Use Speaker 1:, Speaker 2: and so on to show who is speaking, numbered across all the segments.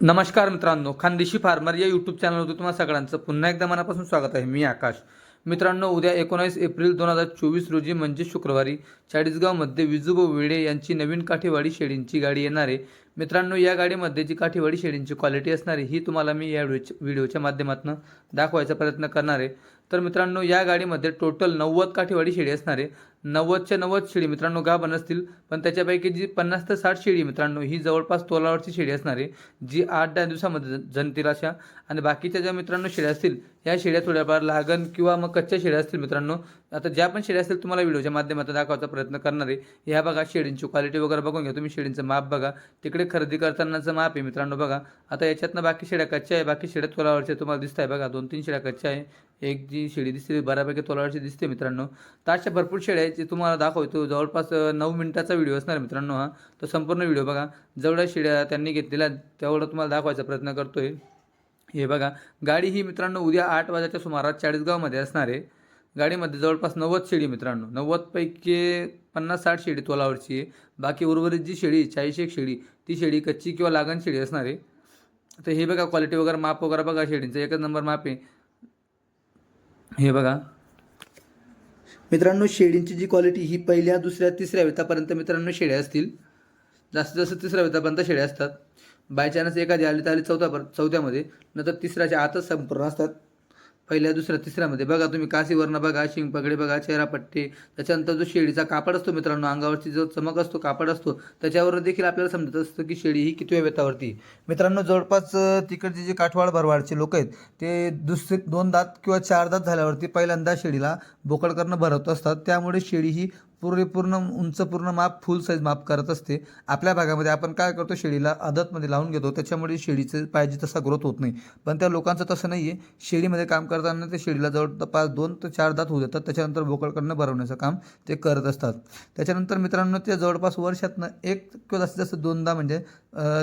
Speaker 1: नमस्कार मित्रांनो खानदेशी फार्मर या यूट्यूब चॅनलवरती तुम्हाला सगळ्यांचं पुन्हा एकदा मनापासून स्वागत आहे. मी आकाश. मित्रांनो उद्या एकोणावीस एप्रिल दोन हजार चोवीस रोजी म्हणजे शुक्रवारी चाळीसगावमध्ये विजूभाऊ वेडे यांची नवीन काठेवाडी शेळींची गाडी येणार आहे. मित्रांनो या गाडीमध्ये जी काठीवाडी शेडींची क्वालिटी असणारी ही तुम्हाला मी या व्हिडिओ व्हिडिओच्या माध्यमातून दाखवायचा प्रयत्न करणार आहे. तर मित्रांनो या गाडीमध्ये टोटल नव्वद काठीवाडी शेडी असणारे नव्वदच्या नव्वद शेडी मित्रांनो गाभण असतील पण त्याच्यापैकी जी पन्नास ते साठ शेडी मित्रांनो ही जवळपास तोलावरची शेडी असणार आहे जी आठ दहा दिवसामध्ये जनतील अशा. आणि बाकीच्या ज्या मित्रांनो शेळ्या असतील या शेड्या थोड्याफार लागण किंवा मग कच्च्या शेड्या असतील मित्रांनो आता ज्या पण शेळ्या असतील तुम्हाला व्हिडिओच्या माध्यमातून दाखवायचा प्रयत्न करणार आहे. ह्या बघा शेळींची क्वालिटी वगैरे बघून घ्या. तुम्ही शेळींचं माप बघा. तिकडे खरेदी करतानाचं माप आहे मित्रांनो बघा. आता याच्यातनं बाकी शेळ्या कच्च्या आहे. बाकी शेळ्या तोलावरच्या तुम्हाला दिसत आहे बघा. दोन तीन शेळ्या कच्च्या आहे. एक जी शेळी दिसते बऱ्यापैकी तोलावरची दिसते मित्रांनो. तर अशा भरपूर शेळ्या आहेत जे तुम्हाला दाखवतो. जवळपास नऊ मिनिटाचा व्हिडिओ असणार आहे मित्रांनो हा. तो संपूर्ण व्हिडिओ बघा. जेवढ्या शेळ्या त्यांनी घेतलेल्या तेवढं तुम्हाला दाखवायचा प्रयत्न करतोय. हे बघा. गाडी ही मित्रांनो उद्या आठ वाजेच्या सुमारास चाळीसगावमध्ये असणार आहे. गाडीमध्ये जवळपास नव्वद शेळी मित्रांनो. नव्वदपैकी पन्नास साठ शेळी तोलावरची आहे. बाकी उर्वरित जी शेळी चाळीस एक शेळी ती शेळी कच्ची किंवा लागण शेळी असणार आहे. तर हे बघा क्वालिटी वगैरे माप वगैरे बघा शेळींचं एकच नंबर माप आहे. हे बघा. मित्रांनो शेळींची जी क्वालिटी ही पहिल्या दुसऱ्या तिसऱ्या वेतापर्यंत मित्रांनो शेळ्या असतील. जास्तीत जास्त तिसऱ्या वेतापर्यंत शेळ्या असतात. बाय चान्स एखादी आली तर आली चौथ्या चौथ्यामध्ये. नंतर तिसऱ्याच्या आतच संपूर्ण असतात. पहिल्या दुसऱ्या तिसऱ्यामध्ये. बघा तुम्ही काशीवरनं बघा शिंगपगडे बघा चेहरापट्टी त्याच्यानंतर जो शेळीचा कापड असतो मित्रांनो अंगावरची जो चमक असतो कापड असतो त्याच्यावर देखील आपल्याला समजत असतं की शेळी ही कितव्या वेतावरती मित्रांनो जवळपास तिकडचे जे काठवाड भरवाडचे लोक आहेत ते दुसरे दोन दात किंवा चार दात झाल्यावरती पहिल्यांदा शेळीला बोकड करणं भरवत असतात. त्यामुळे शेळी ही पुरेपूर्ण उंच पूर्ण माप फुल साईज माप करत असते. आपल्या भागामध्ये आपण काय करतो? शेळीला आदतमध्ये लावून घेतो. त्याच्यामुळे शेळीचं पाहिजे तसा ग्रोथ होत नाही. पण त्या लोकांचं तसं नाही आहे शेळीमध्ये काम करताना ते शेळीला जवळपास दोन ते चार दात होऊ देतात. त्याच्यानंतर बोकळकडनं भरवण्याचं काम ते करत असतात. त्याच्यानंतर मित्रांनो ते जवळपास वर्षातनं एक किंवा जास्तीत जास्त दोनदा म्हणजे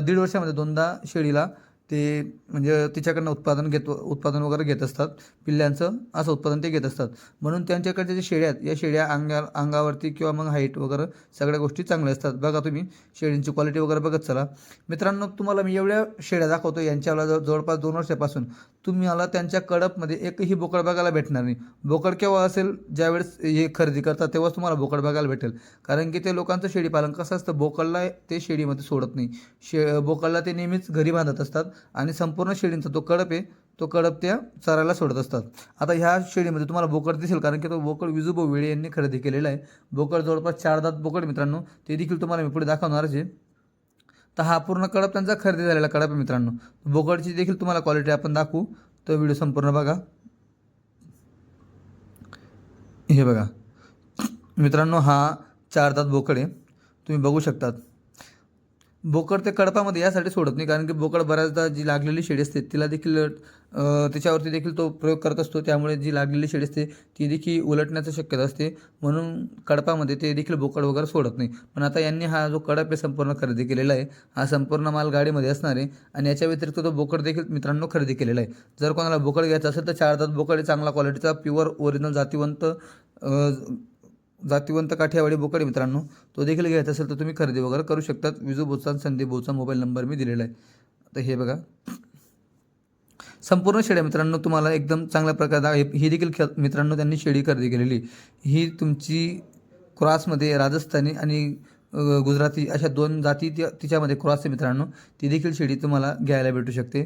Speaker 1: दीड वर्षामध्ये दोनदा शेळीला ते म्हणजे तिच्याकडनं उत्पादन घेत उत्पादन वगैरे घेत असतात. पिल्ल्यांचं असं उत्पादन ते घेत असतात. म्हणून त्यांच्याकडच्या ज्या शेळ्या आहेत या शेळ्या अंगा अंगावरती किंवा मग हाईट वगैरे सगळ्या गोष्टी चांगल्या असतात. बघा तुम्ही शेळींची क्वालिटी वगैरे बघत चला. मित्रांनो तुम्हाला मी एवढ्या शेळ्या दाखवतो यांच्याला जवळपास दोन वर्षापासून. तुम्हाला त्यांच्या कडपमध्ये एकही बोकड बघायला भेटणार नाही. बोकड केव्हा असेल ज्यावेळेस हे खरेदी करतात तेव्हाच तुम्हाला बोकड बघायला भेटेल. कारण की ते लोकांचं शेळीपालन कसं असतं बोकडला ते शेळीमध्ये सोडत नाही. शे बोकडला ते नेहमीच घरी बांधत असतात आणि संपूर्ण शेळींचा तो कडप आहे तो कडप त्या चरायला सोडत असतात. आता ह्या शेळीमध्ये तुम्हाला बोकड दिसेल कारण की तो बोकड विजूभाऊ वेळे यांनी खरेदी केलेला आहे. बोकड जवळपास चार दात बोकड मित्रांनो ते देखील तुम्हाला मी पुढे दाखवणारच आहे. तर हा पूर्ण कडप त्यांचा खरेदी झालेला कडप आहे मित्रांनो. बोकडची देखील तुम्हाला क्वालिटी आपण दाखवू. तो व्हिडिओ संपूर्ण बघा. हे बघा. मित्रांनो हा चार दात बोकड आहे. तुम्ही बघू शकतात. बोकड ते कडपामध्ये यासाठी सोडत नाही कारण की बोकड बऱ्याचदा जी लागलेली शेळी असते तिला देखील त्याच्यावरती देखील तो प्रयोग करत असतो. त्यामुळे जी लागलेली शेळी असते ती देखील उलटण्याची शक्यता असते. म्हणून कडपामध्ये ते देखील बोकड वगैरे सोडत नाही. पण आता यांनी हा जो कडप आहे संपूर्ण खरेदी केलेला आहे हा संपूर्ण माल गाडीमध्ये असणार आहे आणि याच्या व्यतिरिक्त तो बोकड देखील मित्रांनो खरेदी केलेला आहे. जर कोणाला बोकड घ्यायचा असेल तर चार दात बोकड चांगला क्वालिटीचा प्युअर ओरिजिनल जातीवंत जातीवंत काठियावाडी बोकड मित्रांनो. तो देखील घ्यायचा असेल तर तुम्ही खरेदी वगैरे करू शकतात. विजू बोचा संदीप बोचा मोबाईल नंबर मी दिलेला आहे. तर हे बघा. संपूर्ण शेळ्या मित्रांनो तुम्हाला एकदम चांगल्या प्रकारे ही देखील खे मित्रांनो त्यांनी शेळी खरेदी केलेली. ही तुमची क्रॉसमध्ये राजस्थानी आणि गुजराती अशा दोन जाती ती तिच्यामध्ये क्रॉस आहे मित्रांनो. ती देखील शेळी तुम्हाला घ्यायला भेटू शकते.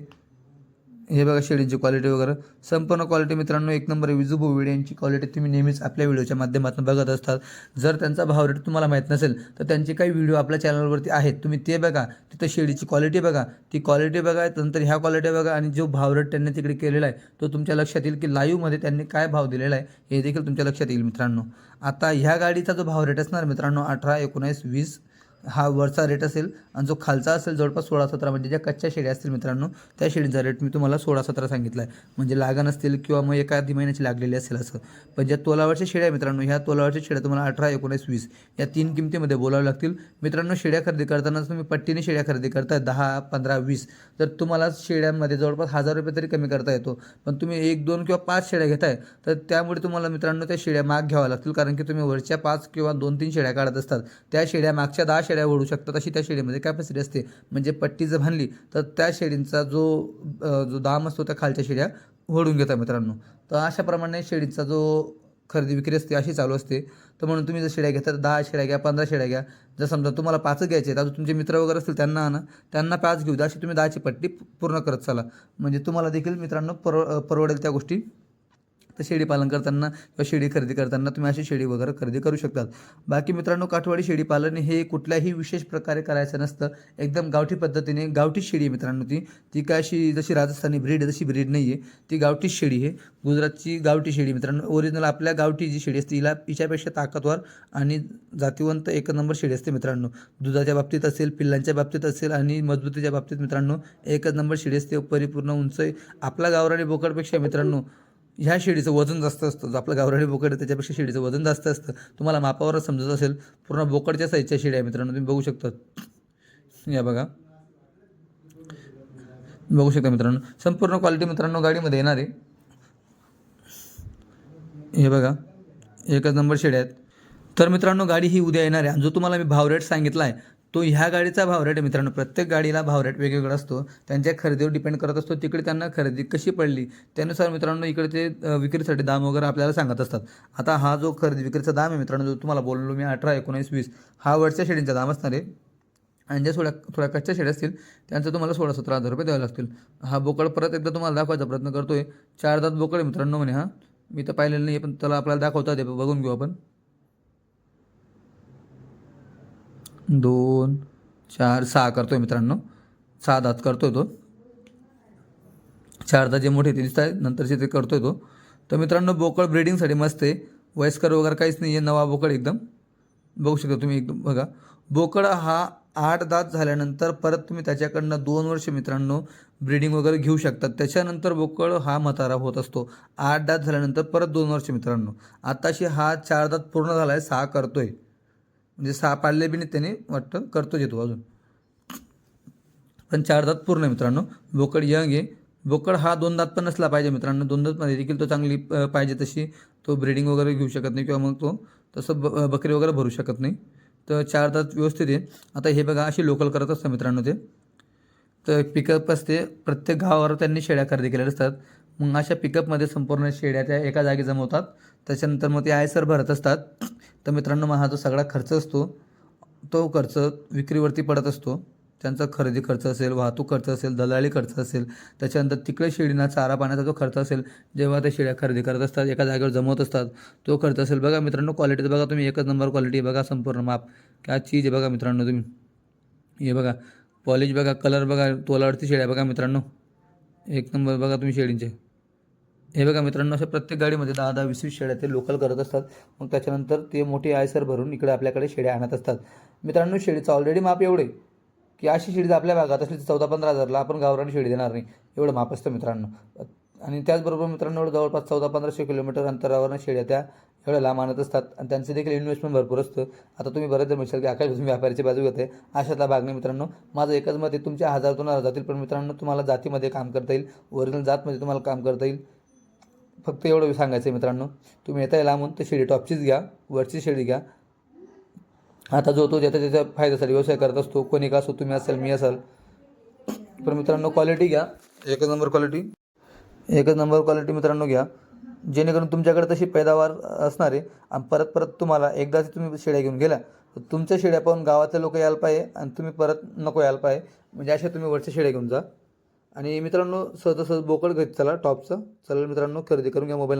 Speaker 1: हे बघा शेडींची क्वालिटी वगैरे. संपूर्ण क्वालिटी मित्रांनो एक नंबर विजू व्हिडिओ यांची क्वालिटी तुम्ही नेहमीच आपल्या व्हिडिओच्या माध्यमातून बघत असतात. जर त्यांचा भाव रेट तुम्हाला माहीत नसेल तर त्यांचे काही व्हिडिओ आपल्या चॅनलवरती आहेत. तुम्ही ते बघा तिथं शेडीची क्वालिटी बघा. ती क्वालिटी बघा नंतर ह्या क्वालिटी बघा आणि जो भाव रेट त्यांनी तिकडे केलेला आहे तो तुमच्या लक्षात येईल की लाईव्हमध्ये त्यांनी काय भाव दिलेला आहे हे देखील तुमच्या लक्षात येईल मित्रांनो. आता ह्या गाडीचा जो भाव रेट असणार मित्रांनो अठरा एकोणीस वीस हा वरचा रेट असेल आणि जो खालचा असेल जवळपास सोळा सतरा म्हणजे ज्या कच्च्या शेड्या असतील मित्रांनो त्या शेळीचा रेट मी तुम्हाला सोळा सतरा सांगितला आहे म्हणजे लागण असतील किंवा मग एका आधी महिन्याची लागलेली असेल असं. पण ज्या तोलावरच्या शेड्या मित्रांनो ह्या तोलावरच्या शेड्या तुम्हाला अठरा एकोणीस वीस या तीन किमतीमध्ये बोलावं लागतील. मित्रांनो शेड्या खरेदी करताना तुम्ही पट्टीने शेड्या खरेदी करताय दहा पंधरा वीस. तर तुम्हाला शेड्यांमध्ये जवळपास हजार रुपये तरी कमी करता येतो. पण तुम्ही एक दोन किंवा पाच शेड्या घेताय तर त्यामुळे तुम्हाला मित्रांनो त्या शेड्या माग घ्याव्या लागतील. कारण की तुम्ही वरच्या पाच किंवा दोन तीन शेळ्या काढत असतात. त्या शेड्या मागच्या दहा शेळ्या ओढू शकतात अशी त्या शेळीमध्ये कॅपॅसिटी असते. म्हणजे पट्टी जर बांधली तर त्या शेळींचा जो जो दाम असतो त्या खालच्या शेळ्या ओढून घेतात मित्रांनो. तर अशाप्रमाणे शेडींचा जो खरेदी विक्री असते अशी चालू असते. तर म्हणून तुम्ही जर शेळ्या घेता तर दहा शेळ्या घ्या पंधरा शेळ्या घ्या. जर समजा तुम्हाला पाचच घ्यायचे तर तुमचे मित्र वगैरे असतील त्यांना आणा. त्यांना पाच घेऊ द्या अशी तुम्ही दहाची पट्टी पूर्ण करत चाला. म्हणजे तुम्हाला देखील मित्रांनो परव परवडेल त्या गोष्टी. तर शेळी पालन करताना किंवा शेळी खरेदी करताना तुम्ही अशी शेळी वगैरे खरेदी करू शकतात. बाकी मित्रांनो काठवाडी शेळी पालन हे कुठल्याही विशेष प्रकारे करायचं नसतं. एकदम गावठी पद्धतीने गावठी शेळी आहे मित्रांनो ती. ती काय अशी जशी राजस्थानी ब्रीड आहे तशी ब्रीड नाही आहे ती गावठीच शेळी आहे. गुजरातची गावठी शेळी मित्रांनो. ओरिजिनल आपल्या गावठी जी शेळी असते हिला हिच्यापेक्षा ताकदवर आणि जातीवंत एक नंबर शेळी असते मित्रांनो. दुधाच्या बाबतीत असेल पिल्लांच्या बाबतीत असेल आणि मजबूतीच्या बाबतीत मित्रांनो एकच नंबर शेळी असते. परिपूर्ण उंच आहे. आपला गावराणी बोकडपेक्षा मित्रांनो ह्या शेळीचं वजन जास्त असतं. जो आपलं गावराळी बोकड आहे त्याच्यापेक्षा शेळीचं वजन जास्त असतं. तुम्हाला मापावरच समजत असेल पूर्ण बोकडच्या साईजच्या शेळी आहे मित्रांनो. तुम्ही बघू शकता. या बघा. बघू शकता मित्रांनो. संपूर्ण क्वालिटी मित्रांनो गाडीमध्ये येणार आहे. हे बघा. एकच नंबर शेड्या आहेत. तर मित्रांनो गाडी ही उद्या येणार आहे. आणि जो तुम्हाला मी भाव रेट सांगितला आहे तो ह्या गाडीचा भाव रेट आहे मित्रांनो. प्रत्येक गाडीला भाव रेट वेगवेगळा असतो. त्यांच्या खरेदीवर डिपेंड करत असतो. तिकडे त्यांना खरेदी कशी पडली त्यानुसार मित्रांनो इकडे ते विक्रीसाठी दाम वगैरे आपल्याला सांगत असतात. आता हा जो खरेदी विक्रीचा दाम आहे मित्रांनो जो तुम्हाला बोललो मी अठरा एकोणीस वीस हा वरच्या शेडींचा दाम असणार आहे. आणि ज्या थोड्या थोड्या कच्च्या शेड असतील त्यांचं तुम्हाला सोळा सतरा हजार रुपये द्यावे लागतील. हा बोकड परत एकदा तुम्हाला दाखवायचा प्रयत्न करतोय. चार दात बोकड आहे मित्रांनो म्हणे हा. मी तर पाहिलेलं नाही पण त्याला आपल्याला दाखवता ते बघून घेऊ आपण. दोन चार सहा करतो आहे मित्रांनो. सहा दात आहे तो. चार दात जे मोठे ते दिसत आहेत नंतरचे ते करतो आहे तो. तर मित्रांनो बोकड ब्रीडिंगसाठी मस्त आहे. वयस्कर वगैरे काहीच नाही आहे नवा बोकड एकदम. बघू शकता तुम्ही एकदम बघा. बोकड हा आठ दात झाल्यानंतर परत तुम्ही त्याच्याकडनं दोन वर्ष मित्रांनो ब्रीडिंग वगैरे घेऊ शकतात त्याच्यानंतर बोकड हा म्हातारा होत असतो. आठ दात झाल्यानंतर परत दोन वर्ष मित्रांनो. आत्ताशी हा चार दात पूर्ण झाला आहे सहा करतोय. म्हणजे सहा पाडले बी नाही त्याने वाटतं करतोच येतो अजून. पण चार दात पूर्ण आहे मित्रांनो. बोकड यंग आहे. बोकड हा दोन दात पण नसला पाहिजे मित्रांनो. दोन दातमध्ये देखील तो चांगली पाहिजे तशी तो ब्रीडिंग वगैरे घेऊ शकत नाही किंवा मग तो तसं ब बकरी वगैरे भरू शकत नाही. तर चार दात व्यवस्थित आहे. आता हे बघा अशी लोकल करत असतं मित्रांनो ते. तर पिकअप असते. प्रत्येक गावावर त्यांनी शेळ्या खरेदी केलेल्या असतात. मग अशा पिकअपमध्ये संपूर्ण शेळ्या त्या एका जागी जमवतात त्याच्यानंतर मग ते आयसर भरत असतात. तर मित्रांनो मग हा जो सगळा खर्च असतो तो खर्च विक्रीवरती पडत असतो. त्यांचा खरेदी खर्च असेल वाहतूक खर्च असेल दलाली खर्च असेल त्याच्यानंतर तिकडे शेळींना चारा पाण्याचा जो खर्च असेल जेव्हा ते शेळ्या खरेदी करत असतात एका जागेवर जमवत असतात तो खर्च असेल. बघा मित्रांनो क्वालिटी बघा तुम्ही एकच नंबर क्वालिटी बघा संपूर्ण माप काय चीज आहे बघा मित्रांनो तुम्ही. हे बघा. पॉलिश बघा कलर बघा तोलावरती शेळ्या बघा मित्रांनो. एक नंबर बघा तुम्ही शेळींचे हे बघा मित्रांनो अशा प्रत्येक गाडीमध्ये दहा दहा वीस वीस शेळ्या ते लोकल करत असतात. मग त्याच्यानंतर ते मोठी आयसर भरून इकडे आपल्याकडे शेळ्या आणत असतात. मित्रांनो शेळीचं ऑलरेडी माप एवढे की अशी शेळी जर आपल्या भागात असली तर चौदा पंधरा हजारला आपण गावरानी शेळी देणार नाही. एवढं माप असतं मित्रांनो. आणि त्याचबरोबर मित्रांनो जवळपास चौदा पंधराशे किलोमीटर अंतरावरनं शेळ्या त्या एवढ्या लांब आणत असतात. आणि त्यांचं देखील इन्व्हेस्टमेंट भरपूर असतं. आता तुम्ही बरेच जर म्हणशाल की आकाश तुम्ही व्यापाऱ्याची बाजू घेते अशातला भाग नाही मित्रांनो. माझं एकच मत आहे तुमच्या हजार दोन हजार जातील पण मित्रांनो तुम्हाला जातीमध्ये काम करता येईल. ओरिजिनल जातमध्ये तुम्हाला काम करता येईल. फक्त एवढं सांगायचं आहे मित्रांनो तुम्ही येता लांबून ते शेडी टॉपचीच घ्या वरची शेडी घ्या. आता जो तो ज्याच्या त्याच्या फायद्यासाठी व्यवसाय करत असतो कोणी का असो तुम्ही असाल मी असाल. पण मित्रांनो क्वालिटी घ्या. एकच नंबर क्वालिटी एकच नंबर क्वालिटी मित्रांनो घ्या. जेणेकरून तुमच्याकडे तशी पैदावार असणार आहे आणि परत परत तुम्हाला एकदाच तुम्ही शेळ्या घेऊन गेल्या तर तुमच्या शेळ्या पाहून गावातले लोक यायला पाहिजे आणि तुम्ही परत नको यायला पाहिजे. म्हणजे अशा तुम्ही वरच्या शेळ्या घेऊन जा. आणि मित्रांनो सहज सहज बोकड घेत चला टॉपचं. चला मित्रांनो खरेदी करून घ्या मोबाईल